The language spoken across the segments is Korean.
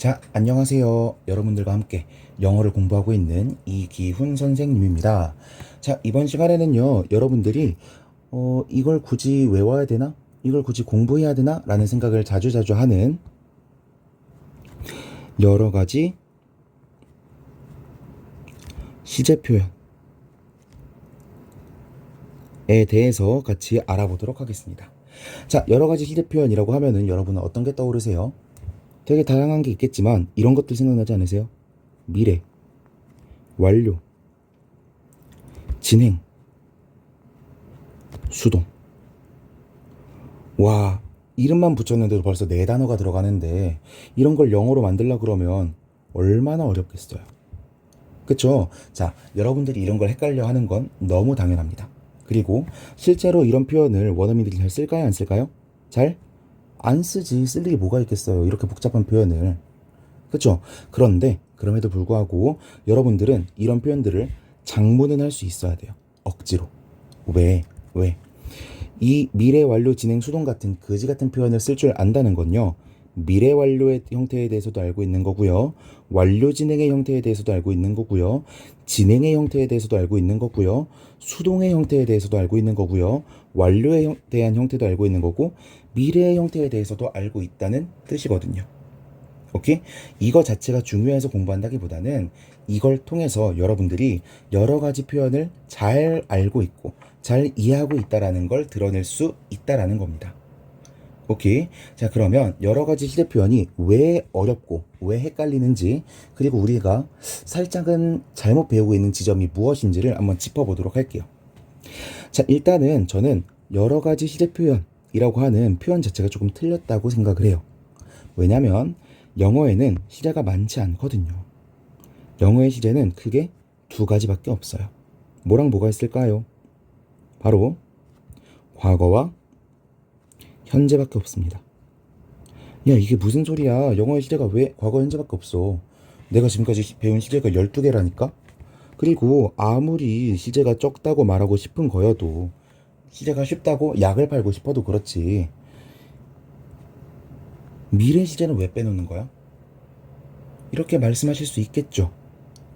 자, 안녕하세요. 여러분들과 함께 영어를 공부하고 있는 이기훈 선생님입니다. 자, 이번 시간에는요, 여러분들이, 어, 이걸 굳이 외워야 되나? 이걸 굳이 공부해야 되나? 라는 생각을 자주자주 하는 여러 가지 시제 표현에 대해서 같이 알아보도록 하겠습니다. 자, 여러 가지 시제 표현이라고 하면은 여러분은 어떤 게 떠오르세요? 되게 다양한 게 있겠지만 이런 것들 생각나지 않으세요? 미래, 완료, 진행, 수동. 와, 이름만 붙였는데도 벌써 네 단어가 들어가는데 이런 걸 영어로 만들려 그러면 얼마나 어렵겠어요. 그쵸? 자, 여러분들이 이런 걸 헷갈려 하는 건 너무 당연합니다. 그리고 실제로 이런 표현을 원어민들이 잘 쓸까요? 안 쓸까요? 잘? 안 쓰지. 쓸 일이 뭐가 있겠어요. 이렇게 복잡한 표현을. 그쵸? 그런데, 그럼에도 불구하고 여러분들은 이런 표현들을 장문은 할 수 있어야 돼요. 억지로. 왜? 왜? 이 미래 완료 진행 수동 같은 거지 같은 표현을 쓸 줄 안다는 건요. 미래 완료의 형태에 대해서도 알고 있는 거고요. 완료 진행의 형태에 대해서도 알고 있는 거고요. 진행의 형태에 대해서도 알고 있는 거고요. 수동의 형태에 대해서도 알고 있는 거고요. 완료에 형- 대한 형태도 알고 있는 거고 미래의 형태에 대해서도 알고 있다는 뜻이거든요. 오케이? 이거 자체가 중요해서 공부한다기보다는 이걸 통해서 여러분들이 여러 가지 표현을 잘 알고 있고 잘 이해하고 있다라는 걸 드러낼 수 있다라는 겁니다. 오케이. 자, 그러면 여러 가지 시제 표현이 왜 어렵고 왜 헷갈리는지 그리고 우리가 살짝은 잘못 배우고 있는 지점이 무엇인지를 한번 짚어보도록 할게요. 자, 일단은 저는 여러 가지 시제 표현 이라고 하는 표현 자체가 조금 틀렸다고 생각을 해요. 왜냐면 영어에는 시제가 많지 않거든요. 영어의 시제는 크게 두 가지밖에 없어요. 뭐랑 뭐가 있을까요? 바로 과거와 현재밖에 없습니다. 야, 이게 무슨 소리야? 영어의 시제가 왜 과거, 현재밖에 없어? 내가 지금까지 시- 배운 시제가 12개라니까? 그리고 아무리 시제가 적다고 말하고 싶은 거여도 시제가 쉽다고 약을 팔고 싶어도 그렇지. 미래 시제는 왜 빼놓는 거야? 이렇게 말씀하실 수 있겠죠.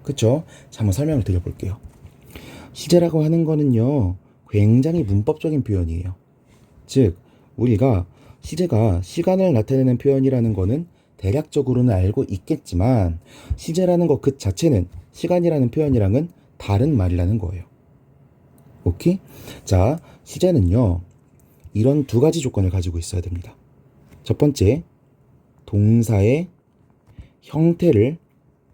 그쵸? 자, 한번 설명을 드려볼게요. 시제라고 하는 거는요, 굉장히 문법적인 표현이에요. 즉, 우리가 시제가 시간을 나타내는 표현이라는 거는 대략적으로는 알고 있겠지만, 시제라는 것 그 자체는 시간이라는 표현이랑은 다른 말이라는 거예요. 오케이? 자, 시제는요, 이런 두 가지 조건을 가지고 있어야 됩니다. 첫 번째, 동사의 형태를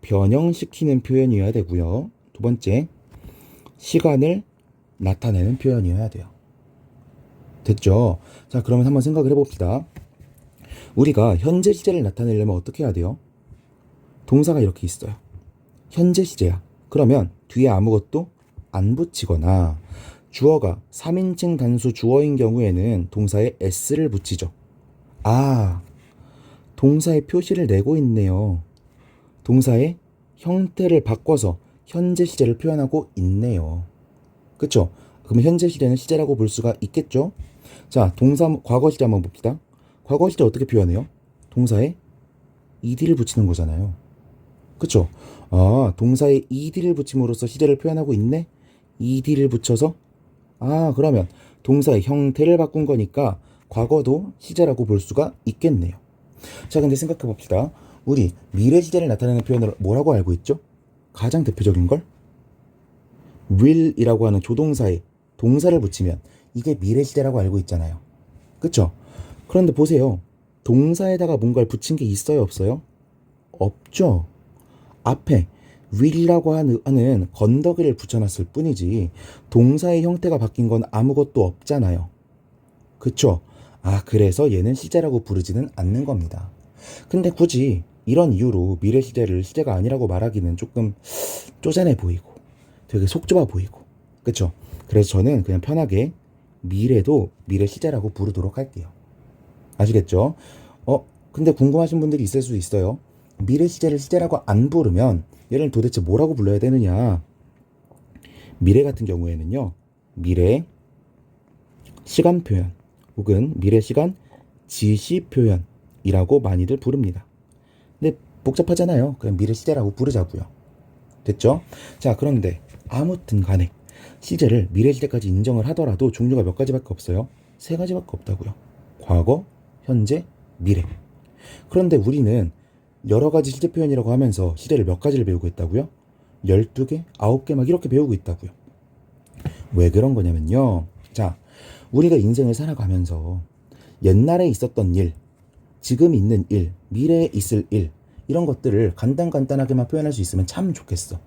변형시키는 표현이어야 되고요. 두 번째, 시간을 나타내는 표현이어야 돼요. 됐죠? 자, 그러면 한번 생각을 해봅시다. 우리가 현재 시제를 나타내려면 어떻게 해야 돼요? 동사가 이렇게 있어요. 현재 시제야. 그러면 뒤에 아무것도 안 붙이거나 주어가 3인칭 단수 주어인 경우에는 동사에 s를 붙이죠. 아, 동사의 표시를 내고 있네요. 동사의 형태를 바꿔서 현재 시제를 표현하고 있네요. 그쵸? 그럼 현재 시제는 시제라고 볼 수가 있겠죠? 자, 동사, 과거 시제 한번 봅시다. 과거 시제 어떻게 표현해요? 동사에 ed를 붙이는 거잖아요. 그쵸? 아, 동사에 ed를 붙임으로써 시제를 표현하고 있네? ed를 붙여서? 아, 그러면 동사의 형태를 바꾼 거니까 과거도 시제라고 볼 수가 있겠네요. 자, 근데 생각해 봅시다. 우리 미래 시제를 나타내는 표현을 뭐라고 알고 있죠? 가장 대표적인 걸 will이라고 하는 조동사에 동사를 붙이면 이게 미래 시제라고 알고 있잖아요. 그쵸? 그런데 보세요. 동사에다가 뭔가를 붙인 게 있어요, 없어요? 없죠. 앞에 will이라고 하는, 건더기를 붙여놨을 뿐이지 동사의 형태가 바뀐 건 아무것도 없잖아요. 그쵸? 아, 그래서 얘는 시제라고 부르지는 않는 겁니다. 근데 굳이 이런 이유로 미래 시제를 시제가 아니라고 말하기는 조금 쪼잔해 보이고 되게 속 좁아 보이고 그쵸? 그래서 저는 그냥 편하게 미래도 미래 시제라고 부르도록 할게요. 아시겠죠? 어, 근데 궁금하신 분들이 있을 수 있어요. 미래 시제를 시제라고 안 부르면 얘를 도대체 뭐라고 불러야 되느냐? 미래 같은 경우에는요. 미래 시간 표현 혹은 미래 시간 지시 표현이라고 많이들 부릅니다. 근데 복잡하잖아요. 그냥 미래 시제라고 부르자고요. 됐죠? 자, 그런데 아무튼 간에 시제를 미래 시제까지 인정을 하더라도 종류가 몇 가지밖에 없어요. 세 가지밖에 없다고요. 과거, 현재, 미래. 그런데 우리는 여러 가지 시제 표현이라고 하면서 시제를 몇 가지를 배우고 있다고요? 12개, 9개 막 이렇게 배우고 있다고요. 왜 그런 거냐면요. 자, 우리가 인생을 살아가면서 옛날에 있었던 일, 지금 있는 일, 미래에 있을 일, 이런 것들을 간단간단하게만 표현할 수 있으면 참 좋겠어.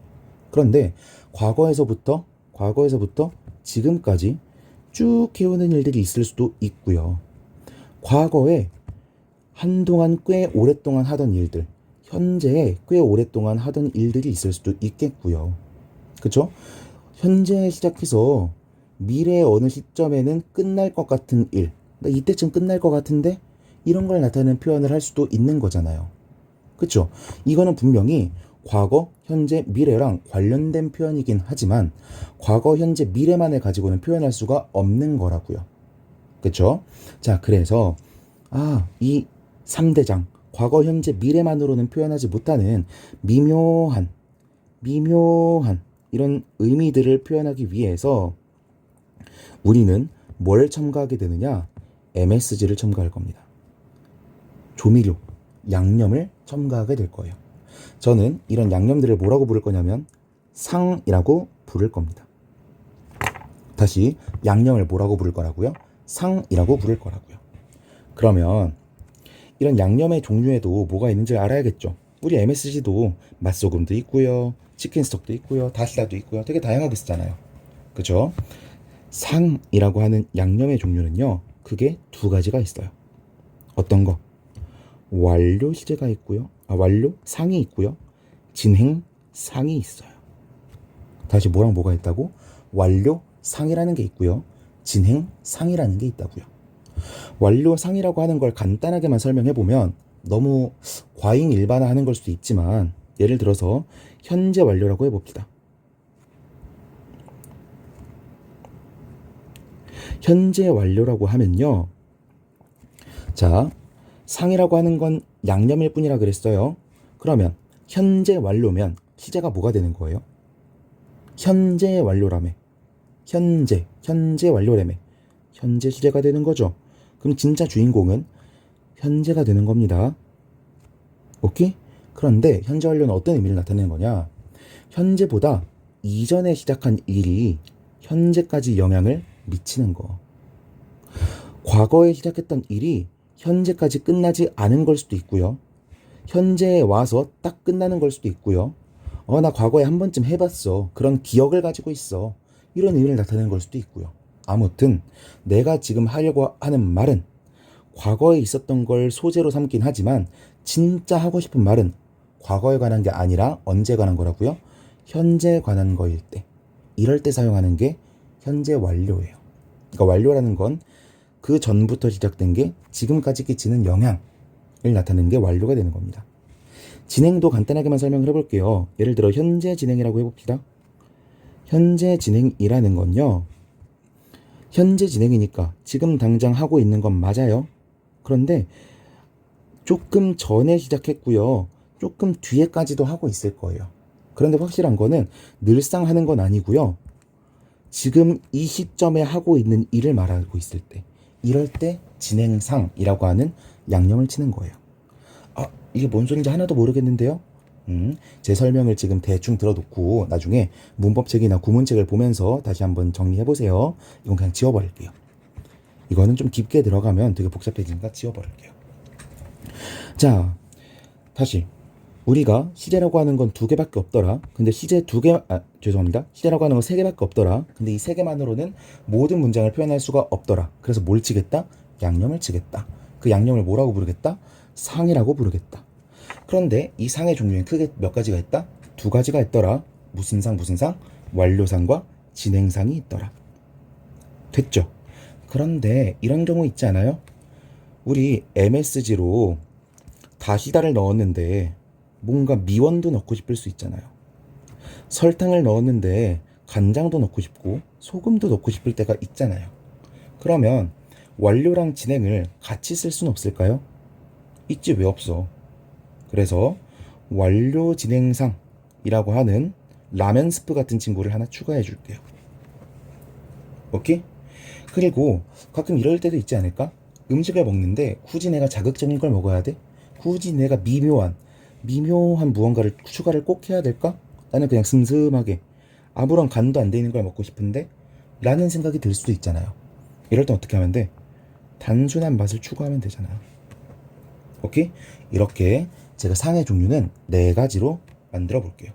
그런데 과거에서부터, 과거에서부터 지금까지 쭉 해오는 일들이 있을 수도 있고요. 과거에 한동안 꽤 오랫동안 하던 일들, 현재에 꽤 오랫동안 하던 일들이 있을 수도 있겠고요. 그쵸? 현재 시작해서 미래의 어느 시점에는 끝날 것 같은 일, 나 이때쯤 끝날 것 같은데 이런 걸 나타내는 표현을 할 수도 있는 거잖아요. 그쵸? 이거는 분명히 과거, 현재, 미래랑 관련된 표현이긴 하지만 과거, 현재, 미래만을 가지고는 표현할 수가 없는 거라고요. 그쵸? 자, 그래서 아, 이 3대장, 과거, 현재, 미래만으로는 표현하지 못하는 미묘한, 미묘한 이런 의미들을 표현하기 위해서 우리는 뭘 첨가하게 되느냐? MSG를 첨가할 겁니다. 조미료, 양념을 첨가하게 될 거예요. 저는 이런 양념들을 뭐라고 부를 거냐면 상이라고 부를 겁니다. 다시 양념을 뭐라고 부를 거라고요? 상이라고 부를 거라고요. 그러면 이런 양념의 종류에도 뭐가 있는지 알아야겠죠. 우리 MSG도 맛소금도 있고요. 치킨 스톡도 있고요. 다시다도 있고요. 되게 다양하게 쓰잖아요. 그죠? 상이라고 하는 양념의 종류는요. 그게 두 가지가 있어요. 어떤 거? 완료 시제가 있고요. 아, 완료 상이 있고요. 진행 상이 있어요. 다시 뭐랑 뭐가 있다고? 완료 상이라는 게 있고요. 진행 상이라는 게 있다고요. 완료 상이라고 하는 걸 간단하게만 설명해 보면 너무 과잉 일반화하는 걸 수도 있지만 예를 들어서 현재 완료라고 해봅시다. 현재 완료라고 하면요. 자, 상이라고 하는 건 양념일 뿐이라 그랬어요. 그러면 현재 완료면 시제가 뭐가 되는 거예요? 현재 완료라며. 현재, 현재 완료라며. 현재 시제가 되는 거죠. 그럼 진짜 주인공은 현재가 되는 겁니다. 오케이? 그런데 현재 완료는 어떤 의미를 나타내는 거냐? 현재보다 이전에 시작한 일이 현재까지 영향을 미치는 거. 과거에 시작했던 일이 현재까지 끝나지 않은 걸 수도 있고요. 현재에 와서 딱 끝나는 걸 수도 있고요. 어, 나 과거에 한 번쯤 해봤어. 그런 기억을 가지고 있어. 이런 의미를 나타내는 걸 수도 있고요. 아무튼 내가 지금 하려고 하는 말은 과거에 있었던 걸 소재로 삼긴 하지만 진짜 하고 싶은 말은 과거에 관한 게 아니라 언제 관한 거라고요? 현재 관한 거일 때. 이럴 때 사용하는 게 현재 완료예요. 그러니까 완료라는 건 그 전부터 시작된 게 지금까지 끼치는 영향을 나타내는 게 완료가 되는 겁니다. 진행도 간단하게만 설명을 해볼게요. 예를 들어 현재 진행이라고 해봅시다. 현재 진행이라는 건요. 현재 진행이니까 지금 당장 하고 있는 건 맞아요. 그런데 조금 전에 시작했고요. 조금 뒤에까지도 하고 있을 거예요. 그런데 확실한 거는 늘상 하는 건 아니고요. 지금 이 시점에 하고 있는 일을 말하고 있을 때, 이럴 때 진행상이라고 하는 양념을 치는 거예요. 아, 이게 뭔 소리인지 하나도 모르겠는데요? 음, 제 설명을 지금 대충 들어놓고 나중에 문법책이나 구문책을 보면서 다시 한번 정리해 보세요. 이건 그냥 지워버릴게요. 이거는 좀 깊게 들어가면 되게 복잡해지니까 지워버릴게요. 자, 다시 우리가 시제라고 하는 건 두 개밖에 없더라. 근데 시제 두 개, 아, 죄송합니다. 시제라고 하는 건 세 개밖에 없더라. 근데 이 세 개만으로는 모든 문장을 표현할 수가 없더라. 그래서 뭘 치겠다? 양념을 치겠다. 그 양념을 뭐라고 부르겠다? 상이라고 부르겠다. 그런데 이 상의 종류는 크게 몇 가지가 있다? 두 가지가 있더라. 무슨 상, 무슨 상? 완료상과 진행상이 있더라. 됐죠? 그런데 이런 경우 있지 않아요? 우리 MSG로 다시다를 넣었는데 뭔가 미원도 넣고 싶을 수 있잖아요. 설탕을 넣었는데 간장도 넣고 싶고 소금도 넣고 싶을 때가 있잖아요. 그러면 완료랑 진행을 같이 쓸 수는 없을까요? 있지 왜 없어? 그래서 완료 진행상이라고 하는 라면 스프 같은 친구를 하나 추가해 줄게요. 오케이? 그리고 가끔 이럴 때도 있지 않을까? 음식을 먹는데 굳이 내가 자극적인 걸 먹어야 돼? 굳이 내가 미묘한 미묘한 무언가를 추가를 꼭 해야 될까? 나는 그냥 슴슴하게 아무런 간도 안 돼 있는 걸 먹고 싶은데 라는 생각이 들 수도 있잖아요. 이럴 땐 어떻게 하면 돼? 단순한 맛을 추구하면 되잖아. 오케이? 이렇게 제가 상의 종류는 네 가지로 만들어 볼게요.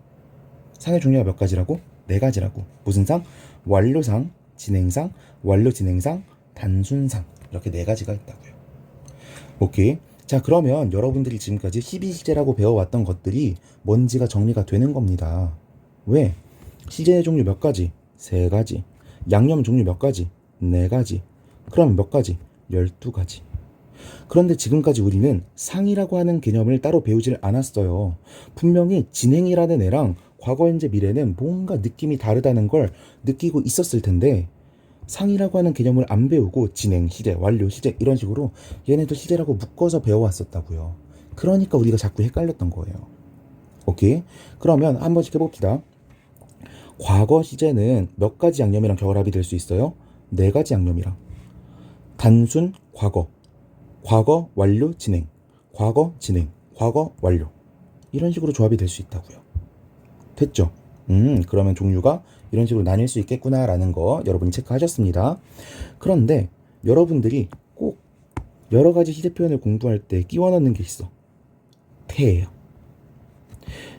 상의 종류가 몇 가지라고? 네 가지라고. 무슨 상? 완료상, 진행상, 완료 진행상, 단순상. 이렇게 네 가지가 있다고요. 오케이. 자, 그러면 여러분들이 지금까지 12시제라고 배워왔던 것들이 뭔지가 정리가 되는 겁니다. 왜? 시제 종류 몇 가지? 세 가지. 양념 종류 몇 가지? 네 가지. 그럼 몇 가지? 12가지. 그런데 지금까지 우리는 상이라고 하는 개념을 따로 배우질 않았어요. 분명히 진행이라는 애랑 과거, 현재, 미래는 뭔가 느낌이 다르다는 걸 느끼고 있었을 텐데 상이라고 하는 개념을 안 배우고 진행, 시제, 완료, 시제 이런 식으로 얘네도 시제라고 묶어서 배워왔었다고요. 그러니까 우리가 자꾸 헷갈렸던 거예요. 오케이? 그러면 한 번씩 해봅시다. 과거 시제는 몇 가지 양념이랑 결합이 될 수 있어요? 네 가지 양념이랑. 단순 과거, 과거 완료 진행, 과거 진행, 과거 완료. 이런 식으로 조합이 될 수 있다고요. 됐죠? 음, 그러면 종류가 이런 식으로 나뉠 수 있겠구나라는 거 여러분이 체크하셨습니다. 그런데 여러분들이 꼭 여러 가지 시제 표현을 공부할 때 끼워 넣는 게 있어. 태예요.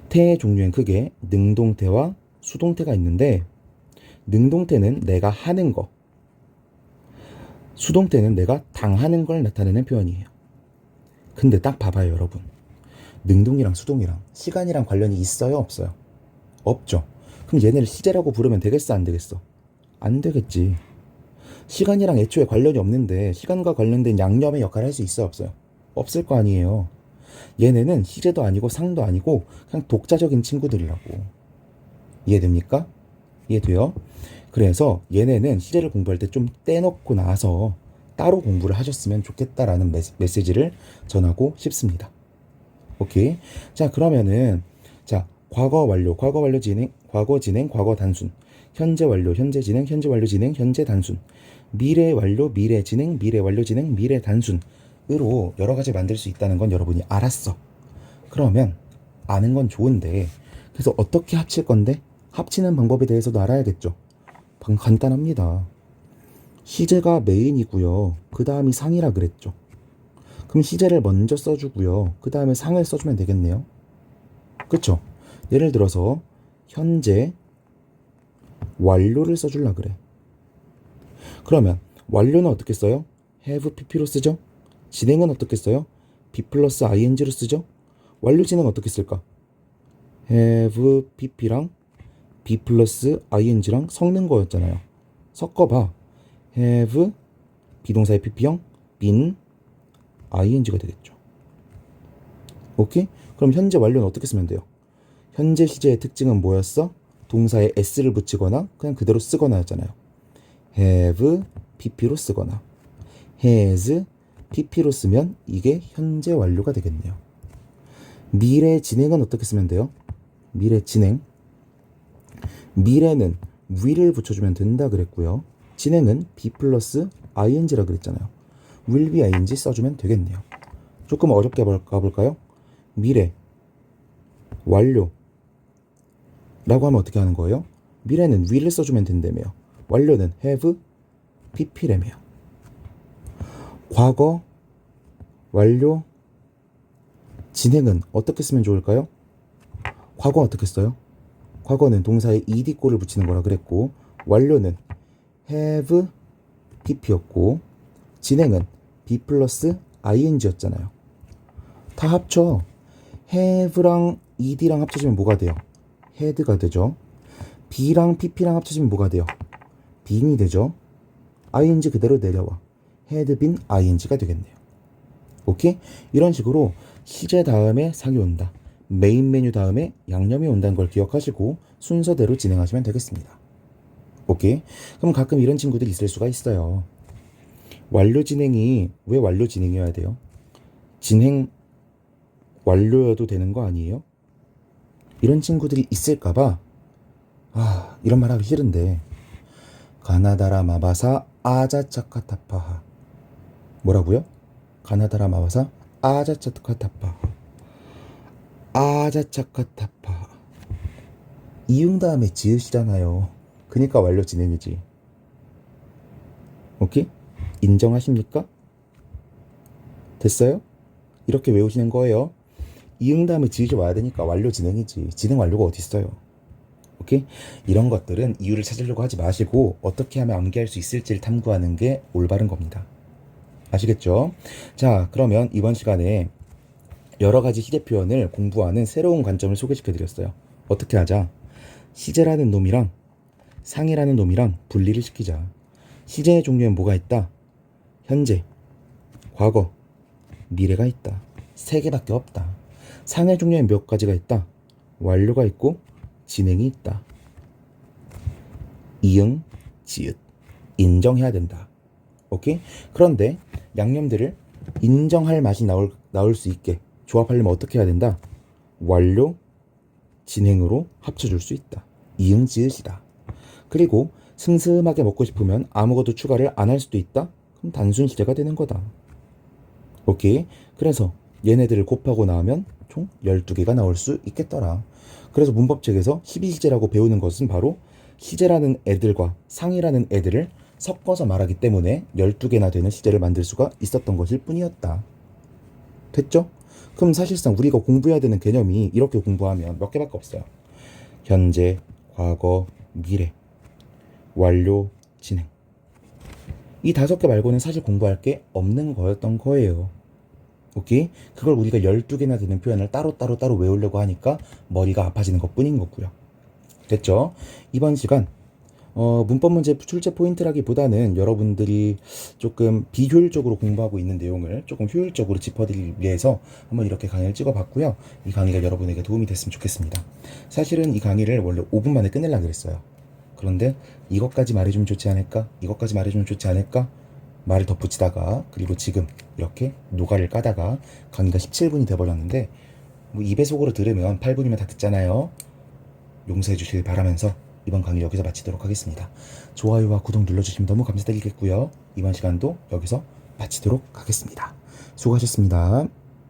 태의 종류엔 크게 능동태와 수동태가 있는데 능동태는 내가 하는 거, 수동태는 내가 당하는 걸 나타내는 표현이에요. 근데 딱 봐봐요, 여러분. 능동이랑 수동이랑 시간이랑 관련이 있어요, 없어요? 없죠. 그럼 얘네를 시제라고 부르면 되겠어, 안 되겠어? 안 되겠지. 시간이랑 애초에 관련이 없는데 시간과 관련된 양념의 역할을 할 수 있어요, 없어요? 없을 거 아니에요. 얘네는 시제도 아니고 상도 아니고 그냥 독자적인 친구들이라고. 이해됩니까? 이해돼요? 그래서 얘네는 시제를 공부할 때 좀 떼놓고 나서 따로 공부를 하셨으면 좋겠다라는 메시- 메시지를 전하고 싶습니다. 오케이. 자, 그러면은 자, 과거 완료, 과거 완료 진행, 과거 진행, 과거 단순. 현재 완료, 현재 진행, 현재 완료 진행, 현재 단순. 미래 완료, 미래 진행, 미래 완료 진행, 미래 단순으로 여러 가지 만들 수 있다는 건 여러분이 알았어. 그러면 아는 건 좋은데 그래서 어떻게 합칠 건데 합치는 방법에 대해서도 알아야겠죠. 방- 간단합니다. 시제가 메인이고요. 그 다음이 상이라 그랬죠. 그럼 시제를 먼저 써주고요. 그 다음에 상을 써주면 되겠네요. 그쵸? 예를 들어서 현재 완료를 써줄라 그래. 그러면 완료는 어떻게 써요? have pp로 쓰죠? 진행은 어떻게 써요? b 플러스 ing로 쓰죠? 완료 진행 어떻게 쓸까? have pp랑 b 플러스 ing랑 섞는 거였잖아요. 섞어봐. have 비동사의 pp형 been ing가 되겠죠. 오케이? 그럼 현재 완료는 어떻게 쓰면 돼요? 현재 시제의 특징은 뭐였어? 동사에 s를 붙이거나 그냥 그대로 쓰거나였잖아요. have pp로 쓰거나 has pp로 쓰면 이게 현재 완료가 되겠네요. 미래 진행은 어떻게 쓰면 돼요? 미래 진행 미래는 will을 붙여주면 된다 그랬고요. 진행은 be 플러스 ing라 그랬잖아요. will be ing 써주면 되겠네요. 조금 어렵게 가볼까요? 미래 완료 라고 하면 어떻게 하는 거예요? 미래는 will을 써주면 된다며 완료는 have pp라며요. 과거 완료 진행은 어떻게 쓰면 좋을까요? 과거 어떻게 써요? 과거는 동사에 ed꼴을 붙이는 거라 그랬고 완료는 have pp였고 진행은 be 플러스 ing였잖아요. 다 합쳐 have랑 ed랑 합쳐지면 뭐가 돼요? had가 되죠. be랑 pp랑 합쳐지면 뭐가 돼요? being이 되죠. ing 그대로 내려와 had been ing가 되겠네요. 오케이? 이런 식으로 시제 다음에 상이 온다. 메인 메뉴 다음에 양념이 온다는 걸 기억하시고 순서대로 진행하시면 되겠습니다. 오케이? 그럼 가끔 이런 친구들이 있을 수가 있어요. 완료 진행이 왜 완료 진행이어야 돼요? 진행 완료여도 되는 거 아니에요? 이런 친구들이 있을까봐 아 이런 말 하기 싫은데 가나다라 마바사 아자차카타파하 뭐라고요? 가나다라 마바사 아자차카타파하 아자차카타파하 이응 다음에 지으시잖아요 그니까 완료 진행이지 오케이? 인정하십니까? 됐어요? 이렇게 외우시는 거예요 이응 다음에 지으셔 와야 되니까 완료 진행이지 진행 완료가 어디 있어요 오케이? 이런 것들은 이유를 찾으려고 하지 마시고 어떻게 하면 암기할 수 있을지를 탐구하는 게 올바른 겁니다. 아시겠죠? 자, 그러면 이번 시간에 여러 가지 시제 표현을 공부하는 새로운 관점을 소개시켜 드렸어요. 어떻게 하자? 시제라는 놈이랑 상이라는 놈이랑 분리를 시키자. 시제의 종류엔 뭐가 있다? 현재, 과거, 미래가 있다. 세 개밖에 없다. 상의 종류엔 몇 가지가 있다? 완료가 있고 진행이 있다. 이응, 지읒. 인정해야 된다. 오케이? 그런데 양념들을 인정할 맛이 나올, 나올 수 있게 조합하려면 어떻게 해야 된다? 완료, 진행으로 합쳐줄 수 있다. 이응, 지읒이다. 그리고 슴슴하게 먹고 싶으면 아무것도 추가를 안 할 수도 있다? 그럼 단순 시제가 되는 거다. 오케이? 그래서 얘네들을 곱하고 나오면 총 12개가 나올 수 있겠더라. 그래서 문법책에서 12시제라고 배우는 것은 바로 시제라는 애들과 상이라는 애들을 섞어서 말하기 때문에 12개나 되는 시제를 만들 수가 있었던 것일 뿐이었다. 됐죠? 그럼 사실상 우리가 공부해야 되는 개념이 이렇게 공부하면 몇 개밖에 없어요. 현재, 과거, 미래, 완료, 진행. 이 다섯 개 말고는 사실 공부할 게 없는 거였던 거예요. 오케이? 그걸 우리가 12개나 되는 표현을 따로따로 따로 외우려고 하니까 머리가 아파지는 것 뿐인 거고요. 됐죠? 이번 시간 어, 문법 문제 출제 포인트라기보다는 여러분들이 조금 비효율적으로 공부하고 있는 내용을 조금 효율적으로 짚어드리기 위해서 한번 이렇게 강의를 찍어봤고요. 이 강의가 여러분에게 도움이 됐으면 좋겠습니다. 사실은 이 강의를 원래 5분 만에 끝내려고 그랬어요. 그런데 이것까지 말해주면 좋지 않을까? 이것까지 말해주면 좋지 않을까? 말을 덧붙이다가 그리고 지금 이렇게 노가를 까다가 강의가 17분이 돼버렸는데 뭐 2배속으로 들으면 8분이면 다 듣잖아요. 용서해 주실 바라면서 이번 강의 여기서 마치도록 하겠습니다. 좋아요와 구독 눌러주시면 너무 감사드리겠고요. 이번 시간도 여기서 마치도록 하겠습니다. 수고하셨습니다.